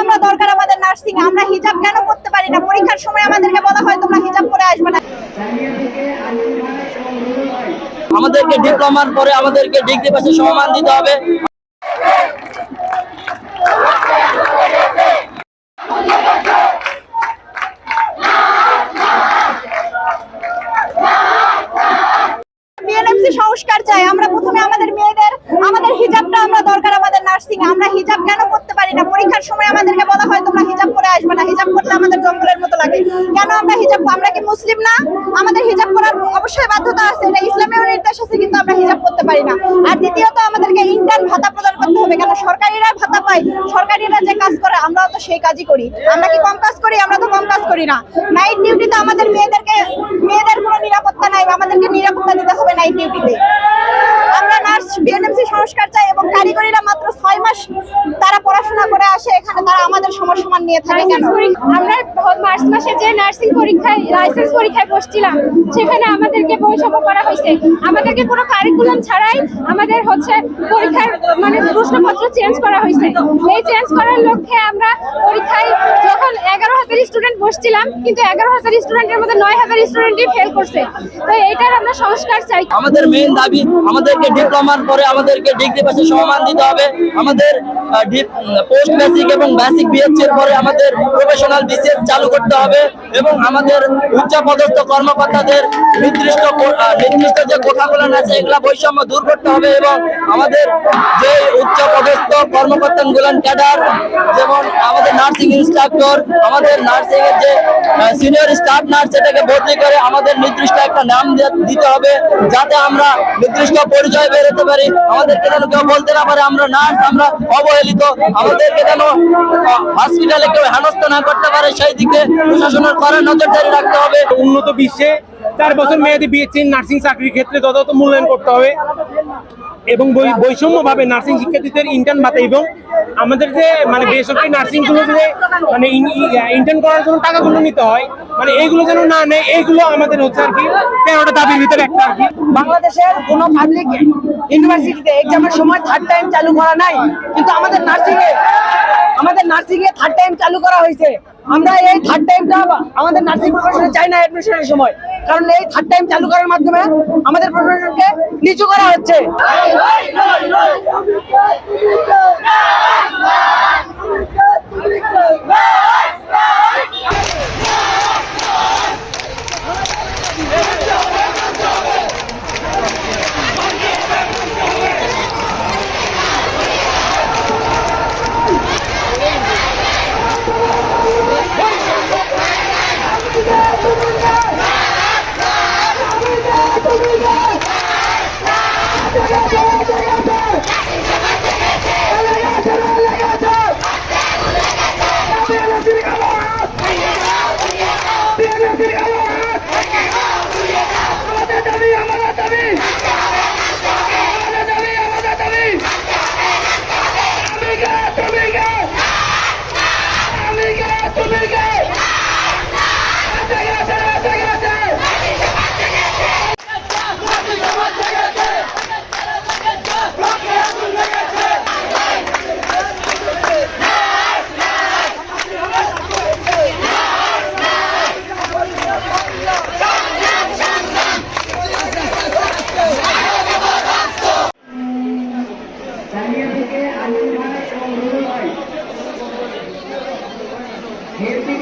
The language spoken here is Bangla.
আমরা দরকার আমাদের নার্সিং আমরা হিজাব কেন করতে পারি না? পরীক্ষার সময় আমাদেরকে বলা হয়, তোমরা হিজাব করে আসবে না। আমাদেরকে ডিপ্লোমার পরে আমাদেরকে ডিগ্রি পাশে সম্মান দিতে হবে। বিএনএমসি সংস্কার চাই, আমরা প্রথমে আমাদের মেয়েদের, আমাদের হিজাবটা আমরা দরকার আমাদের নার্সিং আমরা হিজাব কেন করতে পারি না? পরীক্ষার সময় আমাদেরকে বলা হয়, তোমরা হিজাব করে আসবে না। হিজাব করলে আমাদের কেন আমরা হিজাব আমরা কি মুসলিম না? আমাদের হিজাব করার অবশ্যই বাধ্যতা আছে, এটা নির্দেশ আছে, কিন্তু আমরা হিজাব করতে পারি না। আর দ্বিতীয়ত, আমাদেরকে ইন্টার্ন ভাতা প্রদান করতে হবে, কেন সরকারিরা ভাতা পায়? সরকারিরা যে কাজ করে, আমরাও তো সেই কাজই করি। আমরা কি কম কাজ করি? আমরা তো কম কাজ করি না। নাইট ডিউটিতে আমাদের মেয়েদেরকে মেয়েদের কোনো নিরাপত্তা নাই আমাদেরকে নিরাপত্তা দিতে হবে নাইট ডিউটিতে আমরা নার্স বিএনএমসি সংস্কার চাই কারিগরিরা মাত্র ছয় মাস তারা পড়াশোনা করে আসে এখানে তারা আমাদের সমসমান নিয়ে থাকে কেন? আমরা মার্চ মাসে যে নার্সিং পরীক্ষায় লাইসেন্স পরীক্ষায় বসছিলাম সেখানে আমাদেরকে বৈষম্য করা হয়েছে। আমাদেরকে কোনো কারিকুলাম ছাড়াই আমাদের হচ্ছে পরীক্ষার মানে প্রশ্নপত্র চেঞ্জ করা হয়েছে। এই চেঞ্জ করার লক্ষ্যে আমরা পরীক্ষায় যখন এগারো হাজার স্টুডেন্ট বসছিলাম কিন্তু এগারো হাজার স্টুডেন্টের মধ্যে নয় হাজার স্টুডেন্টই ফেল করছে। তো এইটার আমরা সংস্কার চাই। আমাদের মেইন দাবি আমাদেরকে ডিপ্লোমার পরে আমাদেরকে ডিগ্রি পাশে সম্মান দিতে হবে। আমাদের পোস্ট বেসিক এবং বেসিক বিএসসি এর পরে আমাদের প্রফেশনাল বিসিএস চালু করতে হবে এবং আমাদের উচ্চপদস্থ কর্মকর্তাদের নির্দিষ্ট নির্দিষ্ট যে কোঠাগুলো আছে, এগুলা বৈষম্য দূর করতে হবে এবং আমাদের যে উচ্চ পদস্থ কর্মকর্তা গুলান ক্যাডার, যেমন আমাদের নার্সিং ইনস্ট্রাক্টর, আমাদের নার্সিং এর যে সিনিয়র স্টাফ নার্স সেটাকে বদলি করে আমাদের নির্দিষ্ট একটা নাম দিতে হবে, যাতে আমরা নির্দিষ্ট পরিচয় বেরোতে পারি। আমাদেরকে যেন কেউ বলতে না পারে, আমরা নার্স, আমরা অবহেলিত। আমাদেরকে যেন হসপিটালে কেউ হেনস্থ না করতে পারে, সেই দিকে প্রশাসনের কড়া নজরদারি রাখতে হবে। উন্নত বিশ্বে চার বছর মেয়াদী বিএসসি নার্সিং চাকরির ক্ষেত্রে যথাযথ মূল্যায়ন করতে হবে এবং বৈষম্যভাবে নার্সিং শিক্ষার্থীদের ইন্টার্ন ভাতা এবং আমাদের যে মানে বেসরকারি নার্সিংগুলো যে মানে ইন্টার্ন করার জন্য টাকাগুলো নিতে হয় মানে এইগুলো যেন না নেয়, এইগুলো আমাদের হচ্ছে আর কি তেরোটা দাবির ভিতরে একটা আর কি। বাংলাদেশের কোনো পাবলিক ইউনিভার্সিটিতে এক্সামের সময় থার্ড টাইম চালু করা নাই, কিন্তু আমাদের নার্সিং এ, আমাদের নার্সিং এ থার্ড টাইম চালু করা হয়েছে। আমরা এই থার্ড টাইমটা আমাদের নার্সিং প্রফেশনে চাই না অ্যাডমিশনের সময়। কারণ এই থার্ড টাইম চালু করার মাধ্যমে আমাদের প্রশাসনকে নিচু করা হচ্ছে। জানিয়ে থেকে আন্দোলনের